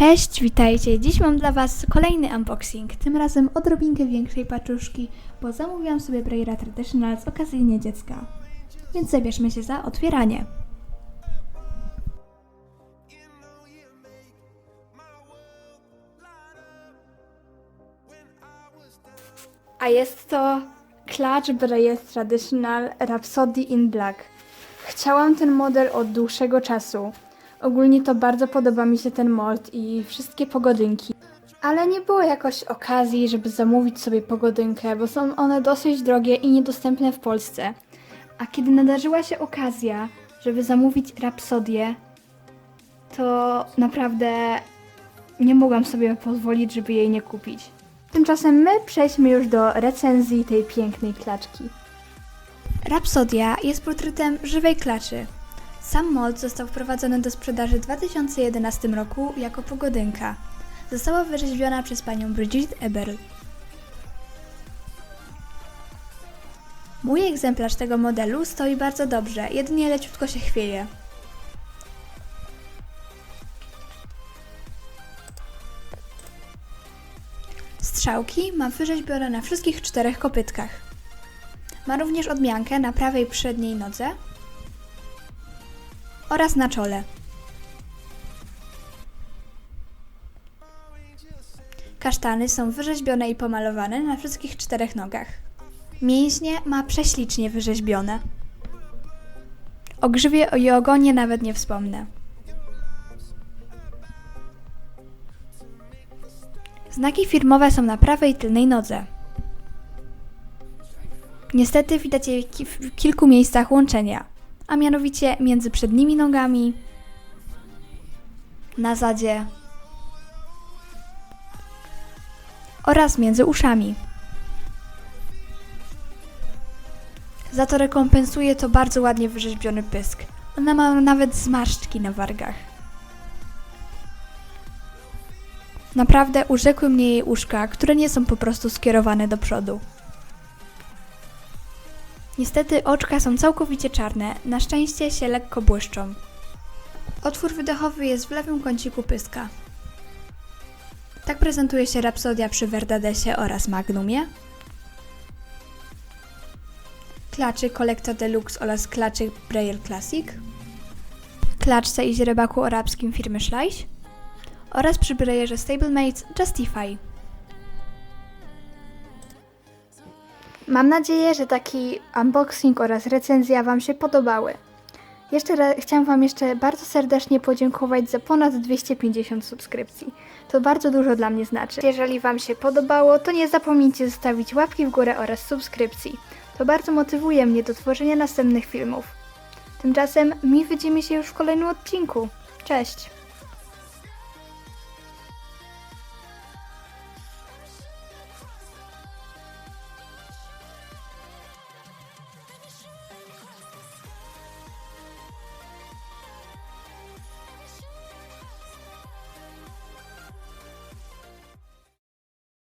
Cześć, witajcie. Dziś mam dla Was kolejny unboxing. Tym razem odrobinkę większej paczuszki, bo zamówiłam sobie Braille'a Traditional z okazji Dziecka. Więc zabierzmy się za otwieranie. A jest to Clutch Braille Traditional Rhapsody in Black. Chciałam ten model od dłuższego czasu. Ogólnie to bardzo podoba mi się ten mold i wszystkie pogodynki. Ale nie było jakoś okazji, żeby zamówić sobie pogodynkę, bo są one dosyć drogie i niedostępne w Polsce. A kiedy nadarzyła się okazja, żeby zamówić Rapsodię, to naprawdę nie mogłam sobie pozwolić, żeby jej nie kupić. Tymczasem my przejdźmy już do recenzji tej pięknej klaczki. Rapsodia jest portretem żywej klaczy. Sam mold został wprowadzony do sprzedaży w 2011 roku jako pogodynka. Została wyrzeźbiona przez panią Brigitte Eberl. Mój egzemplarz tego modelu stoi bardzo dobrze, jedynie leciutko się chwieje. Strzałki ma wyrzeźbione na wszystkich czterech kopytkach. Ma również odmiankę na prawej przedniej nodze oraz na czole. Kasztany są wyrzeźbione i pomalowane na wszystkich czterech nogach. Mięśnie ma prześlicznie wyrzeźbione. O grzywie i ogonie nawet nie wspomnę. Znaki firmowe są na prawej tylnej nodze. Niestety widać je w kilku miejscach łączenia, a mianowicie między przednimi nogami, na zadzie oraz między uszami. Za to rekompensuje to bardzo ładnie wyrzeźbiony pysk. Ona ma nawet zmarszczki na wargach. Naprawdę urzekły mnie jej uszka, które nie są po prostu skierowane do przodu. Niestety oczka są całkowicie czarne, na szczęście się lekko błyszczą. Otwór wydechowy jest w lewym kąciku pyska. Tak prezentuje się Rapsodia przy Verdadesie oraz Magnumie. Klaczy Collector Deluxe oraz klaczy Braille Classic. Klaczce i źrebaku arabskim firmy Schleich oraz przy Braillerze Stablemates Justify. Mam nadzieję, że taki unboxing oraz recenzja Wam się podobały. Jeszcze raz chciałam Wam jeszcze bardzo serdecznie podziękować za ponad 250 subskrypcji. To bardzo dużo dla mnie znaczy. Jeżeli Wam się podobało, to nie zapomnijcie zostawić łapki w górę oraz subskrypcji. To bardzo motywuje mnie do tworzenia następnych filmów. Tymczasem mi widzimy się już w kolejnym odcinku. Cześć!